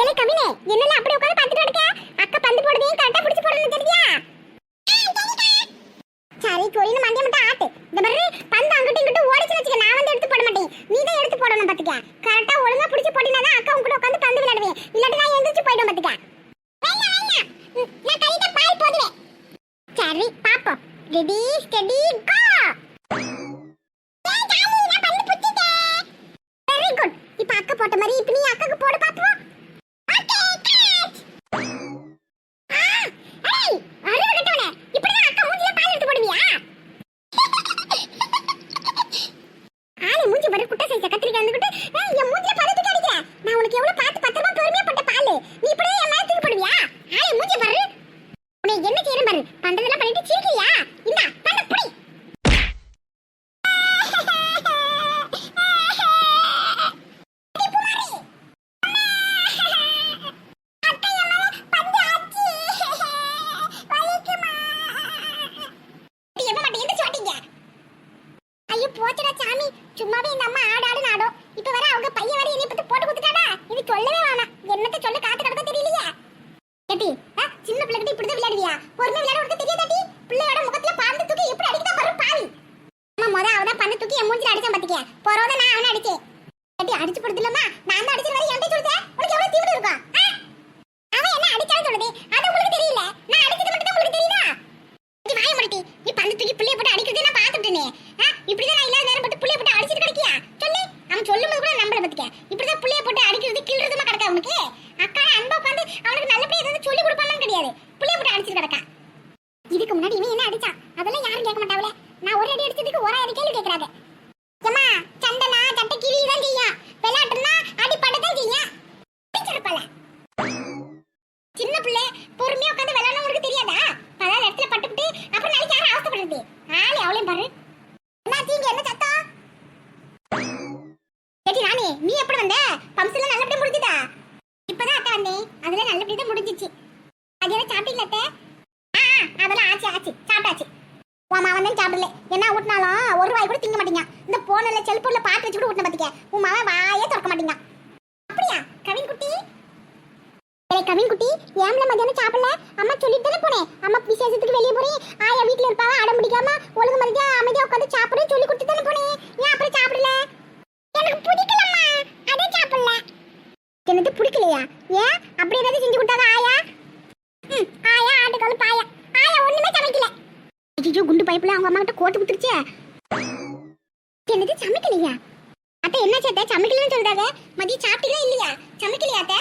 ஏலே கவினே என்னல அப்படி உட்கார்ந்து பார்த்துட்டு இருக்க அக்கா பந்து போடுறதையும் கரெக்டா பிடிச்சு போடணும் தெரியா சரி சொரின்னு மண்டிய மட்டும் ஆட்டு இந்த மாதிரி பந்து அங்கிட்டு இங்கிட்டு ஓடிச்சு வச்சுக்க நான் வந்து எடுத்து போட மாட்டேன். நீ தான் எடுத்து போடணும் பாத்துக்க. கரெக்டா ஒழுங்கா பிடிச்சு போட்டினா தான் அக்கா உங்க உட்கார்ந்து பந்து விளையாடுவேன். இல்லாட்டி நான் எந்திரிச்சு போயிடும் பாத்துக்க. நான் கையில பால் போடுவேன். சரி பாப்போம். Ready steady go very good இப்ப அக்கா போட்ட மாதிரி இப்ப நீ அக்காக்கு போட பாப்போம் ஓகே கேட்ச் ஆ ஏய் அறிவு கட்டவனே இப்படிதான் அக்கா மூஞ்சில பால் எடுத்து போடுவியா ஆளு மூஞ்சி பாரு குட்டை சைஸ கத்திரிக்காய் வந்துகிட்டு என் மூஞ்சில பழுத்து கடிக்கிற நான் உனக்கு எவ்வளவு பார்த்து பத்திரமா பொறுமையா பட்ட பால்? நீ இப்படியே என் மேல தூக்கி போடுவியா? ஆளு மூஞ்சி பாரு. உன்னை என்ன செய்யறேன் பாரு? பண்றதெல்லாம் பண்ணிட்டு சிரிக்கிறியா இந்தா பண்ண புடி ஐயோ போச்சுடா சாமி சும்மாவே இந்த அம்மா ஆடு ஆடு நாடும் இப்ப வர அவங்க பையன் வர என்னை பத்தி போட்டு கொடுத்துட்டாடா இது சொல்லவே வேணாம் என்னத்த சொல்ல காத்து கிடக்க தெரியலையா ஏட்டி ஆ, சின்ன பிள்ளைகிட்ட இப்படிதான் விளையாடுவியா பொறுமை விளையாட உனக்கு தெரியாதாட்டி பிள்ளையோட முகத்துல பாந்து தூக்கி எப்படி அடிக்கதான் பாரு பாவி. அம்மா முத அவதான் பண்ண தூக்கி என் மூஞ்சில அடிச்சான் பாத்துக்க போறோத நான் அவனை அடிச்சேன். ஏட்டி அடிச்சு கொடுத்துலமா நான் தான் அடிச்ச வரை என்கிட்ட சொல்லுதே உனக்கு எவ்வளவு தீவிரம் இருக்கும் ஆ? அவன் என்ன அடிச்சான்னு சொல்லுது அது உங்களுக்கு தெரியல நான் அடிச்சது மட்டும் தான் உங்களுக்கு தெரியுதா நீ வாய முடிட்டி நீ பந்து தூக்கி புள்ளைய போட்டு அடிக்கிறதே நான் பாத்துட்டேனே ஆ இப்படிதான் நான் இல்லாத நேரம் போட்டு புள்ளைய போட்டு அடிச்சிட்டு கிடைக்கியா சொல்லு அவன் சொல்லும்போது கூட நம்பல பத்துக்க இப்படிதான் புள்ளைய போட்டு அடிக்கிறது கிள்றதுமா கிடக்கா உனக்கு அக்கா அன்பா உட்காந்து அவனுக்கு நல்லபடியா ஏதாவது சொல்லி கொடுப்பான்னு கிடையாது புள்ளைய போட்டு அடிச்சிட்டு கிடக்கா இதுக்கு முன்னாடி இவன் என்ன அடிச்சான் அதெல்லாம் யாரும் கேட்க மாட்டாங்களே நான் ஒரு அடி அடிச்சதுக்கு ஒரு அடி கேள்வி கேட்கறாங்க ஏமா சண்டைனா சட்டை கிழி தான் செய்யும் விளையாட்டுனா அடி படத்தான் செய்யும் அடிச்சிருப்பல சின்ன பிள்ளை பொறுமையா உட்காந்து விளையாடணும் உனக்கு தெரியாதா பல இடத்துல பட்டுக்கிட்டு அப்புறம் நாளைக்கு யாரும் அவசரப்படுறது ஆளு அவளையும் பாரு என்ன தீங்க என்ன சத்தம் ஏடி ராணி நீ எப்படி வந்த பம்ப்ஸ்ல நல்லபடியா முடிஞ்சுதா இப்பதான் அத்தை வந்தேன் அதுல நல்லபடியா தான் முடிஞ்சிச்சு அது எல்லாம் சாப்பிட்டீங்களா அத்தை ஆ ஆ, அதெல்லாம் ஆச்சு ஆச்சு சாப்பிட்டாச்சு உன் சாப்பிடல. என்ன ஊட்டினாலும் ஒரு வாய் கூட திங்க மாட்டீங்க இந்த போனில் செல்போன்ல பாட்டு வச்சு கூட ஊட்டின பாத்துக்க உன் மாவன் வாயே திறக்க மாட்டீங்க அப்படியா? கவின் குட்டி ஏய் கவின் குட்டி ஏம்ல மதியானம் சாப்பிடல? அம்மா சொல்லிட்டு தானே போனேன். அம்மா விசேஷத்துக்கு வெளியே போறேன். ஆயா வீட்ல இருப்பாவ அடம் பிடிக்காம ஒழுங்கு மதியா அமைதியா உட்காந்து சாப்பிடுன்னு சொல்லி கொடுத்து தானே போனேன். ஏன் அப்புறம் சாப்பிடல? எனக்கு பிடிக்கலம்மா. அதே சாப்பிடல. எனக்கு பிடிக்கலையா? ஏன்? அப்படி ஏதாவது செஞ்சு கொடுத்தாங்க ஆயா ம் ஆயா ஆட்டுக்கால் பாயா ஆயா ஒண்ணுமே சமைக்கல பிள்ளை அவங்க அம்மா கிட்ட கோட்டு குத்துருச்சே என்னது சமைக்கலையா? அத்தை என்ன சேத்த சமைக்கலன்னு சொல்றாங்க. மதியம் சாப்பிட்டீங்களா இல்லையா? சமைக்கலையா அத்தை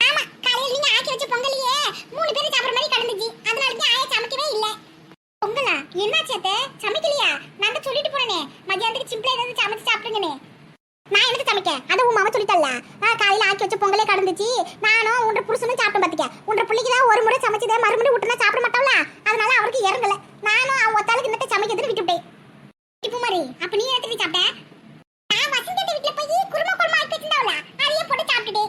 ஆமா காலையில நீங்க ஆக்கி வச்ச பொங்கலையே மூணு பேரும் சாப்பிடுற மாதிரி கடந்துச்சு அதனால தான் ஆயா சமைக்கவே இல்ல பொங்கலா என்னாச்சு அத்தை சமைக்கலையா நான் தான் சொல்லிட்டு போறேனே மதியானத்துக்கு சிம்பிளா ஏதாவது சமைச்சு சாப்பிடுங்கனே நான் எனக்கு சமைக்க அதை உன் மாமா சொல்லித்தல்ல நான் காலையில ஆக்கி வச்ச பொங்கலே கடந்துச்சு நானும் உன்ற புருஷனும் சாப்பிட்டு பாத்துக்க உன்ற பிள்ளைக்கு தான் ஒரு முறை சமைச்சதே மறுபடியும் விட்டுனா சாப்பிட மாட்டாங்களா அதனால அவருக்கு இறங்கல நானும் அவன் ஒத்தாளுக்கு இன்னத்தை சமைக்கிறதுன்னு விட்டுவிட்டேன் இப்போ மாதிரி அப்ப நீ எடுத்து சாப்பிட்ட? நான் வசந்தி வீட்டுல போய் குருமா குருமா ஆக்கி வச்சிருந்தாவல அதையே போட்டு சாப்பிட்டுட்டு.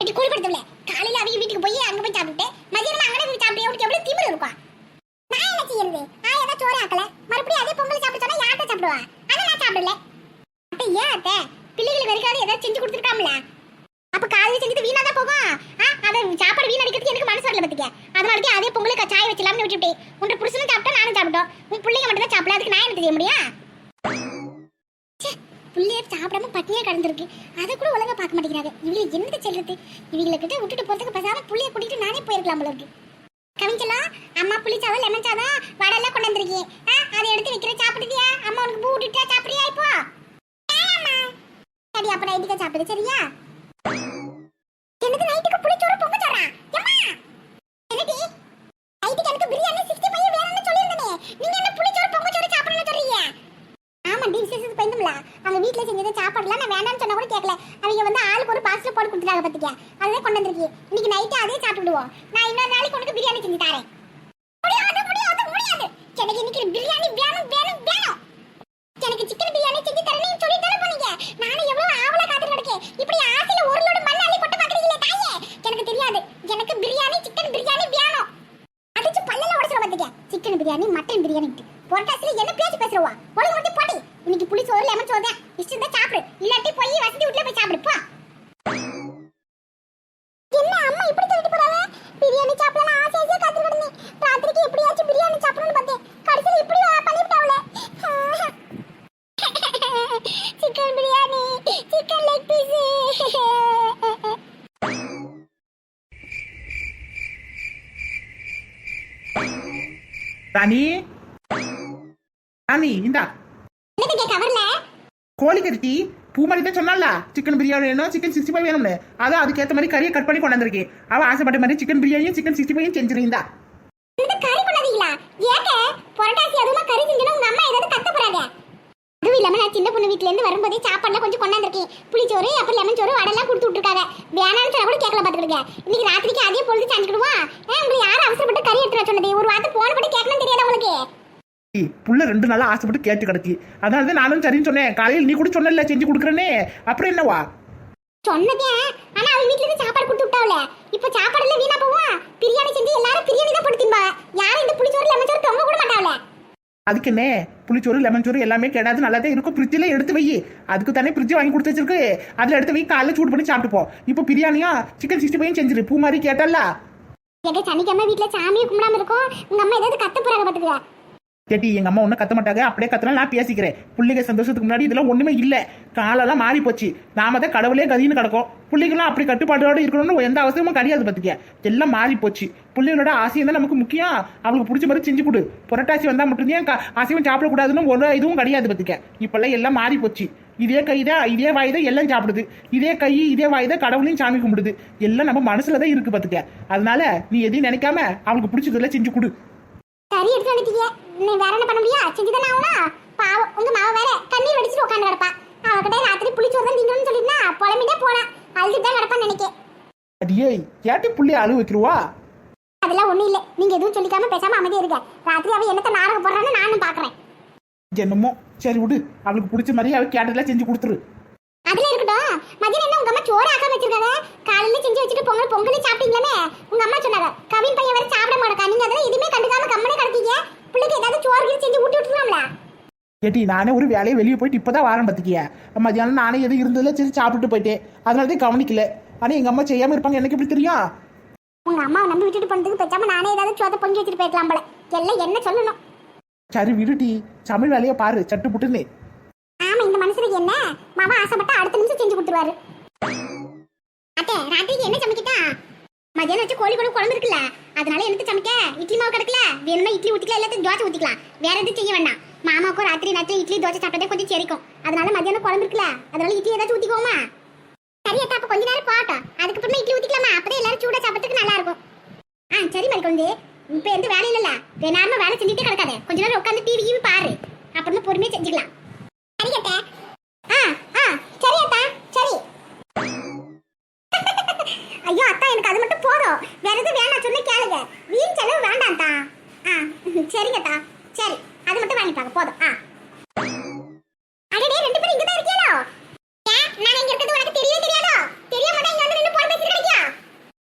இப்படி குளிப்படுத்தல காலையில அவங்க வீட்டுக்கு போய் அங்க போய் சாப்பிட்டு மதியம் அங்கே போய் சாப்பிட்டு உனக்கு எவ்வளவு திமிரு இருக்கும் நான் என்ன செய்யறது? நான் ஏதோ சோறு ஆக்கல. மறுபடியும் அதே பொங்கல் சாப்பிட சொன்னா யார்கிட்ட சாப்பிடுவா? அதை நான் சாப்பிடல. அத்தை ஏன் அத்தை? பிள்ளைகளுக்கு வெறுக்காது ஏதாவது செஞ்சு கொடுத்துருக்காமல. அப்ப காலையில செஞ்சது வீணா தான் போகும். அதை சாப்பாடு வீணடிக்கிறதுக்கு எனக்கு மனசு வரல பத்துக்க அதனால தான் அதே பொங்கலுக்கு சாய் வச்சலாம்னு விட்டுட்டு உன் புருஷனும் சாப்பிட்டா நானும் சாப்பிட்டோம். உன் பிள்ளைங்க மட்டும் தான் சாப்பிடல. அதுக்கு நான் என்ன செய்ய முடியும்? பிள்ளைய சாப்பிடாம பட்டினியா கிடந்திருக்கு. அதை கூட ஒழுங்கா பார்க்க மாட்டேங்கிறாங்க. இவங்களுக்கு என்னது செல்றது இவங்களை கிட்ட விட்டுட்டு போறதுக்கு பேசாம புள்ளைய கூட்டிட்டு நானே போயிருக்கலாம் போல இருக்கு. கவிஞ்சலா அம்மா புளிச்சாதம் லெமன் சாதம் வடெல்லாம் கொண்டு வந்திருக்கீங்க அதை எடுத்து வைக்கிற சாப்பிடுதியா அம்மா உனக்கு பூ விட்டுட்டா சாப்பிடுறியா இப்போ? சரி அப்ப நைட்டுக்கு சாப்பிடு சரியா? எனக்கு நைட்டுக்கு புளிச்சோறு பொங்க சொல்றா எம்மா என்னடி நைட்டுக்கு எனக்கு பிரியாணி 65 வேணும்னு சொல்லியிருந்தனே நீங்க என்ன புளிச்சோறு பொங்க சோறு சாப்பிடணும்னு சொல்றீங்க ஆமா விசேஷத்துக்கு போயிருந்தோம்ல. அவங்க வீட்டில் செஞ்சது சாப்பாடுலாம் நான் வேண்டாம்னு சொன்னா கூட கேட்கல அவங்க வந்து ஆளுக்கு ஒரு பார்சல் போட்டு கொடுத்துட்டாங்க பாத்துக்க. அதே கொண்டு வந்திருக்கீங்க இன்னைக்கு நைட்டு அதே சாப்பிட்டுடுவோம் நான் இன்னொரு நாளைக்கு உனக்கு பிரியாணி செஞ்சு தரேன். முடியாது முடியாது முடியாது. எனக்கு இன்னைக்கு பிரியாணி வேணும் வேணும் வேணும். எனக்கு சிக்கன் பிரியாணி செஞ்சு தரேன்னு சொல்லி தானே போனீங்க. நானும் எவ்வளவு ஆவலா காத்துட்டு இருக்கேன் இப்படி ஆசையில ஒரு லோடு மண்ணை அள்ளி போட்டு பாக்குறீங்களே தாயே. எனக்கு தெரியாது. எனக்கு பிரியாணி சிக்கன் பிரியாணி வேணும். அடிச்சு பல்லல உடச்சுற பாத்துக்க. சிக்கன் பிரியாணி மட்டன் பிரியாணி பொட்டாசில என்ன பேச்சு பேசுறவா ஒழுங்கு மட்டும் போடி இன்னைக்கு புளி சோறு லெமன் சோறு தான் இஷ்டம் தான் சாப்பிடு இல்லாட்டி போய் வசதி வீட்டுல போய் சாப்பிடு போ ராணி ராணி இந்தா என்னது கவர்ல கோழி கறிட்டி பூமாரி தான் சொன்னால சிக்கன் பிரியாணி வேணும் சிக்கன் சிக்ஸ்டி ஃபைவ் வேணும்னு. அதான் அதுக்கேற்ற மாதிரி கறியை கட் பண்ணி கொண்டாந்துருக்கேன் அவன் ஆசைப்பட்ட மாதிரி சிக்கன் பிரியாணியும் சிக்கன் சிக்ஸ்டி ஃபைவ் செஞ்சிருந்தா. இந்த கறி பண்ணாதீங்களா? ஏங்க புரட்டாசி அதுமா கறி செஞ்சுனா உங்க அம்மா ஏதாவது கத்த போறாங்க. அதுவும் இல்லாம நான் சின்ன பொண்ணு வீட்ல இருந்து வரும்போதே சாப்பாடுலாம் கொஞ்சம் கொண்டாந்துருக்கேன். புளிச்சோறு அப்புறம் லெமன் சோறு வடெல்லாம் கொடுத்து விட்டுருக்காங்க. வேணாம்னு சொல்ல கூட கேட்கல பாத்துக்கிடுங்க இன்னைக்கு ராத்திரிக்கு அதே பொழுது சாஞ்சுக்கிடுவா உங்களுக்கு யாரும் அவசரப்பட்டு கறி எடுத்துட்டு வர சொன்னது? ஒரு வார்த்தை போன பட்டு கேட்கணும் தெரியாதா உங்களுக்கு? புள்ள ரெண்டு நாளா ஆசைப்பட்டு கேட்டு கிடக்கு. அதனால தான் நானும் சரின்னு சொன்னேன். காலையில் நீ கூட சொன்னல செஞ்சு கொடுக்குறேனே அப்புறம் என்னவா? சொன்னதே. ஆனா அவ வீட்ல இருந்து சாப்பாடு கொடுத்து விட்டாவல இப்ப சாப்பாடு எல்லாம் வீணா போவா பிரியாணி செஞ்சு எல்லாரும் பிரியாணி தான் போட்டு தின்பா. யாரும் இந்த புளிச்சோறு லெமன் சோறு தொங்க கூட மாட்டாவல அதுக்கு என்ன புளிச்சோறு லெமன் சோறு எல்லாமே கிடையாது நல்லா தான் இருக்கும். ஃப்ரிட்ஜில் எடுத்து வை. அதுக்கு தானே ஃப்ரிட்ஜ் வாங்கி கொடுத்து வச்சிருக்கு. அதில் எடுத்து வை. காலைல சூடு பண்ணி சாப்பிட்டுப்போம் இப்போ பிரியாணியா? சிக்கன் சிக்ஸ்டி ஃபைவ் செஞ்சிரு. பூ மாதிரி கேட்டல்ல. எங்க சனிக்கிழமை வீட்ல சாமியை கும்பிடாம இருக்கும். உங்க அம்மா ஏதாவது கத்த போறாங்க பாத்துக்க. கேட்டி எங்க அம்மா ஒன்றும் கத்த மாட்டாங்க. அப்படியே கத்தனா நான் பேசிக்கிறேன். பிள்ளைங்க சந்தோஷத்துக்கு முன்னாடி இதெல்லாம் ஒண்ணுமே இல்லை. காலெல்லாம் மாறி போச்சு நாம தான் கடவுளே கதின்னு கிடக்கும். பிள்ளைங்களாம் அப்படி கட்டுப்பாட்டோட இருக்கணும்னு எந்த அவசியமும் கிடையாது பார்த்துக்க எல்லாம் மாறி போச்சு பிள்ளைங்களோட ஆசையம் தான் நமக்கு முக்கியம். அவளுக்கு பிடிச்ச மாதிரி செஞ்சு கொடு. புரட்டாசி வந்தா மட்டும்தான் ஆசையும் சாப்பிடக்கூடாதுன்னு ஒரு இதுவும் கிடையாது பார்த்துக்க இப்பெல்லாம் எல்லாம் மாறி போச்சு இதே கை தான் இதே வாய் தான் எல்லாம் சாப்பிடுது. இதே கை இதே வாய் தான் கடவுளையும் சாமி கும்பிடுது. எல்லாம் நம்ம மனசுல தான் இருக்கு பார்த்துக்க அதனால நீ எதையும் நினைக்காம அவளுக்கு பிடிச்சதெல்லாம் செஞ்சு கொடு. எடுத்து நீ வேற என்ன பண்ண முடியா செஞ்சுதானே ஆகணும். பாவம் உங்க மாவ வேற கண்ணீர் வடிச்சிட்டு உட்காந்து கிடப்பா. அவகிட்ட ராத்திரி புளிச்சோறு தான் திங்கணும்னு சொல்லிட்டுனா புலம்பிட்டே போனா. அழுதுட்டு தான் கிடப்பான்னு நினைக்கேன் அடியே கேட்டி புள்ளைய அழு வைக்கிருவா? அதெல்லாம் ஒண்ணும் இல்ல. நீங்க எதுவும் சொல்லிக்காம பேசாம அமைதியா இருக்க ராத்திரி அவ என்னத்த நாடகம் போடுறான்னு நானும் பாக்குறேன். என்னமோ? சரி விடு. அவளுக்கு பிடிச்ச மாதிரி அவ கேட்டதெல்லாம் செஞ்சு கொடுத்துரு. அதுல இருக்கட்டும். மதியம் என்ன உங்க அம்மா சோறு ஆக்காம வச்சிருக்காங்க? காலையில செஞ்சு வச்சுட்டு பொங்கல் பொங்கலே சாப்பிட்டீங்களே உங்க அம்மா சொன்னாங்க கவின் பையன் வேற சாப்பிட மாட்டா நீங்க அதெல்லாம் எதுவுமே கண்டுக்காம கம்மனே கிடக்கீங்க. பிள்ளைக்கு ஏதாவது சோறு கீறு செஞ்சு ஊட்டி விட்டுலாம்ல ஏட்டி நானே ஒரு வேலையை வெளியே போயிட்டு இப்பதான் வாரம் பார்த்துக்கிய மத்தியானம் நானே எது இருந்ததுல சரி சாப்பிட்டுட்டு போயிட்டேன். அதனால தான் கவனிக்கல. ஆனா எங்க அம்மா செய்யாம இருப்பாங்க எனக்கு எப்படி தெரியும்? உங்க அம்மாவை நம்பி விட்டுட்டு போனதுக்கு பேசாம நானே ஏதாவது சோத்தை பொங்கி வச்சுட்டு போயிருக்கலாம் போல. எல்லாம் என்ன சொல்லணும்? சரி விடுடி. சமையல் வேலையை பாரு. சட்டு புட்டுன்னு. ஆமா இந்த மனுஷனுக்கு என்ன? மாமா ஆசைப்பட்டா அடுத்த நிமிஷம் செஞ்சு கொடுத்துருவாரு. அத்தை ராத்திரிக்கு என்ன சமைக்கிட்டா? மதியானம் வச்சு கோழி குழம்பு குழம்பு இருக்குல்ல அதனால எனக்கு சமைக்க இட்லி மாவு கிடக்கல வேணும்னா இட்லி ஊத்திக்கலாம் எல்லாத்தையும் தோசை ஊத்திக்கலாம். வேற எதுவும் செய்ய வேண்டாம். மாமாவுக்கும் ராத்திரி நேரத்துல இட்லி தோசை சாப்பிட்டதே கொஞ்சம் செரிக்கும். அதனால மதியானம் குழம்பு இருக்குல்ல அதனால இட்லி ஏதாச்சும் ஊற்றிக்கோமா சரி அத்தா அப்ப கொஞ்ச நேரம் போட்டோம் அதுக்கப்புறமா இட்லி ஊத்திக்கலாமா? அப்பதான் எல்லாரும் சூடா சாப்பிட்றதுக்கு நல்லா இருக்கும் ஆ சரி மரி குழந்தை இப்ப எந்த வேலை இல்லைல்ல. நேரமா வேலை செஞ்சுட்டே கிடக்காத. கொஞ்ச நேரம் உட்காந்து டிவி பாரு. அப்புறமா பொறுமையா செஞ்சுக்கலாம். சரி அத்தா ஆ ஆ சரி அத்தா சரி ஐயோ அத்தா எனக்கு அது மட்டும் போதும் வேற எதுவும் வேணாம் சொன்ன கேளுங்க வீண் செலவு வேண்டாம் அத்தா ஆ சரிங்க சரி அது மட்டும் வாங்கிட்டாங்க போதும். ஆ. அடடே ரெண்டு பேரும் இங்க தான் இருக்கீங்களோ ஏன்? நான் இங்க இருக்கிறது உனக்கு தெரியவே தெரியாதோ? தெரிய மாட்டேன் இங்க வந்து நின்னு போன் பேசிட்டு கிடைக்கியா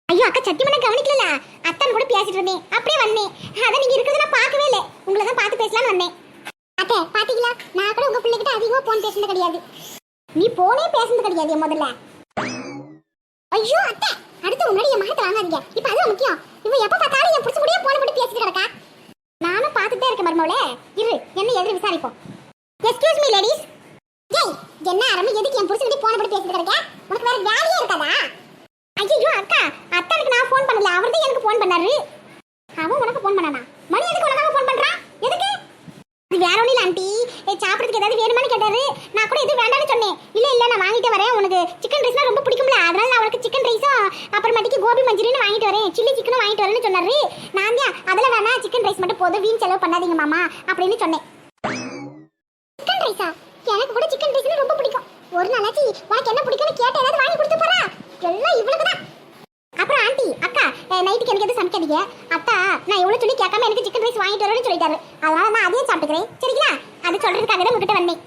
ஐயோ அக்கா சத்தியமா நான் கவனிக்கல அத்தான் கூட பேசிட்டு இருந்தேன். அப்படியே வந்தேன். அதான் நீங்க இருக்கிறது நான் பார்க்கவே இல்லை. உங்களை தான் பார்த்து பேசலாம்னு வந்தேன். அத்தை பாத்தீங்களா? நான் கூட உங்க பிள்ளைகிட்ட அதிகமா போன் பேசுனது கிடையாது. நீ போனே பேசுனது கிடையாது என் முதல்ல. ஐயோ அத்தை அடுத்து முன்னாடி என் மகத்தை வாங்காதீங்க. இப்ப அதுதான் முக்கியம். இவ எப்போ பார்த்தாலும் என் பிடிச்ச முடியே போன போட்டு பேசிட்டு கிடக்கா? பார்த்துட்டே இரு என்ன எதிர விசாரிப்போம். எஸ்கியூஸ் மீ லேடிஸ் ஜெய் என்ன ஆரம்பி எதுக்கு என் புடிச்ச போன படி பேசிட்டு கிடக்க? உனக்கு வேற வேலையே இருக்காதா ஐயோ அக்கா அத்தனுக்கு நான் ஃபோன் பண்ணல அவர் தான் எனக்கு ஃபோன் பண்ணாரு அவன் உனக்கு ஃபோன் பண்ணானா மணி எதுக்கு உனக்காக ஃபோன் பண்றான் எதுக்கு இது வேற ஒன்றும் இல்லை ஆண்டி ஏ, சாப்பிட்றதுக்கு ஏதாவது வேணுமான்னு கேட்டாரு நான் கூட எதுவும் வேண்டாம்னு சொன்னேன் இல்லை இல்லை நான் வாங்கிட்டு வரேன் உனக்கு சிக்கன் ரைஸ்னா ரொம்ப பிடிக்கும்ல அதனால நான் உனக்கு சிக்கன் ரைஸும் அப்புறமேட்டுக்கு கோபி மஞ்சூரியன் வாங்கிட்டு வரேன் சில்லி சிக்கனும் வாங்கிட்டு வரேன்னு சொன்னாரு நான் தான் அதெல்லாம் வேணாம் சிக்கன் ரைஸ் மட்டும் போதும் வீண் செலவு பண்ணாதீங்க மாமா அப்படின்னு சொன்னேன். சிக்கன் ரைஸா எனக்கு கூட சிக்கன் ரைஸ்னா ரொம்ப பிடிக்கும். ஒரு நாளாச்சு உனக்கு என்ன பிடிக்கும்னு கேட்ட ஏதாவது வாங்கி கொடுத்து போறா? எல்லாம் இவ்வளவுதான். அப்புறம் ஆண்டி அக்கா நைட்டுக்கு எனக்கு எதுவும் சமைக்காதீங்க. அத்தா நான் எவ்வளவு சொல்லி கேட்காம எனக்கு சிக்கன் ரைஸ் வாங்கிட்டு வரேன்னு சொல்லிட்டாரு. அதனால நான் அதையும் சாப்பிட்டுக்கிறேன். சரிங்களா? அது சொல்றதுக்காக தான் உங்ககிட்ட வந்தேன்.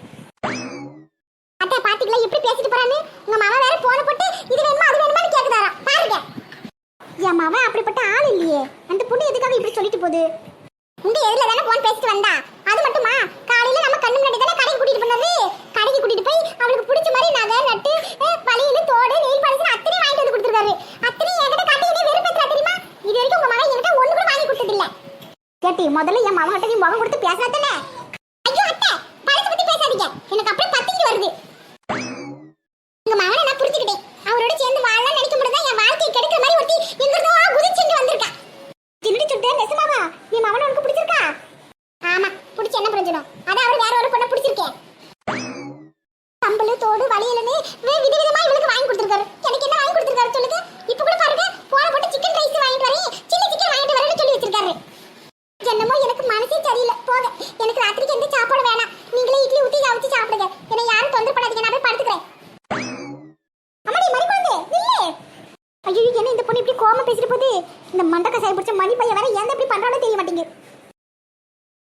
அத்தா பாத்தீங்களா எப்படி பேசிட்டு போறான்னு? உங்க மாமா வேற போன போட்டு இது வேணுமா அது வேணுமா கேக்குதாரா பாருங்க. என் மாவன் அப்படிப்பட்ட ஆள் இல்லையே. அந்த பொண்ணு எதுக்காக இப்படி சொல்லிட்டு போகுது? உங்க எதுல தானே போன் பேசிட்டு வந்தா? அது மட்டுமா? காலையில நம்ம கண்ணு முன்னாடி தானே கடைக்கு கூட்டிட்டு போனது? கடைக்கு கூட்டிட்டு போய் அவளுக்கு பிடிச்ச மாதிரி நகை நட்டு அஹ், தோடு நெயில் பாலிஷ் அத்தனை வாங்கிட்டு வந்து கொடுத்துருக்காரு. அத்தனை என்கிட்ட காட்டி என்ன தெரியுமா? இது வரைக்கும் உங்க மகன் என்கிட்ட ஒண்ணு கூட வாங்கி கொடுத்தது இல்ல கேட்டி முதல்ல என் மகன் கிட்ட நீ முகம் கொடுத்து பேசினா தானே?